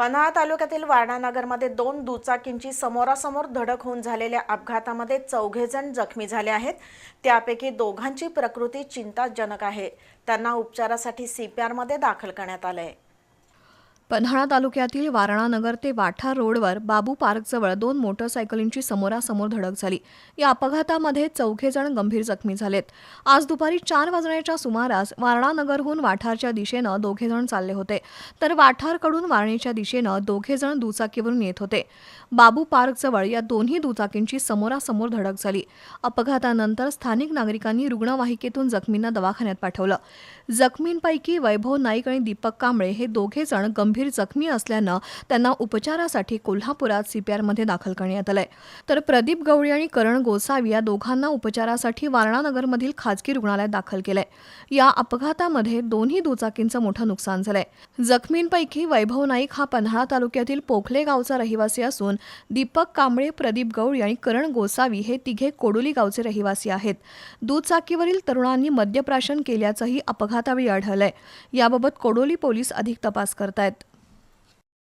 पन्हाळा तालुक्यातील वारणानगरमध्ये दोन दुचाकींची समोरासमोर धडक होऊन झालेल्या अपघातामध्ये चौघे जण जखमी झाले आहेत. त्यापैकी दोघांची प्रकृती चिंताजनक आहे. त्यांना उपचारासाठी सीपीआरमध्ये दाखल करण्यात आलं आहे पन्हाळा तालुक्यातील वारणानगर ते वाठा रोडवर बाबू पार्कजवळ दोन मोटरसायकलींची समोरासमोर धडक झाली. या अपघातामध्ये चौघे जण गंभीर जखमी झालेत. आज दुपारी चार वाजण्याच्या सुमारास वारणानगरहून वाठारच्या दिशेनं दोघे जण चालले होते. तर वाठारकडून वारणीच्या दिशेनं दोघे जण दुचाकीवरून येत होते. बाबू पार्कजवळ या दोन्ही दुचाकींची समोरासमोर धडक झाली. अपघातानंतर स्थानिक नागरिकांनी रुग्णवाहिकेतून जखमींना दवाखान्यात पाठवलं. जखमींपैकी वैभव नाईक आणि दीपक कांबळे हे दोघे जण गंभीर जखमी असल्यानं त्यांना उपचारासाठी कोल्हापुरात सीपीआरमध्ये दाखल करण्यात आलंय. तर प्रदीप गवळी आणि करण गोसावी या दोघांना उपचारासाठी वारणानगरमधील खाजगी रुग्णालयात दाखल केलंय. या अपघातामध्ये दोन्ही दुचाकींचं मोठं नुकसान झालंय. जखमींपैकी वैभव नाईक हा पन्हाळा तालुक्यातील पोखले गावचा रहिवासी असून दीपक कांबळे प्रदीप गवळी आणि करण गोसावी हे तिघे कोडोली गावचे रहिवासी आहेत. दुचाकीवरील तरुणांनी मद्यप्राशन केल्याचंही अपघातावेळी आढळलंय. याबाबत कोडोली पोलीस अधिक तपास करतायत.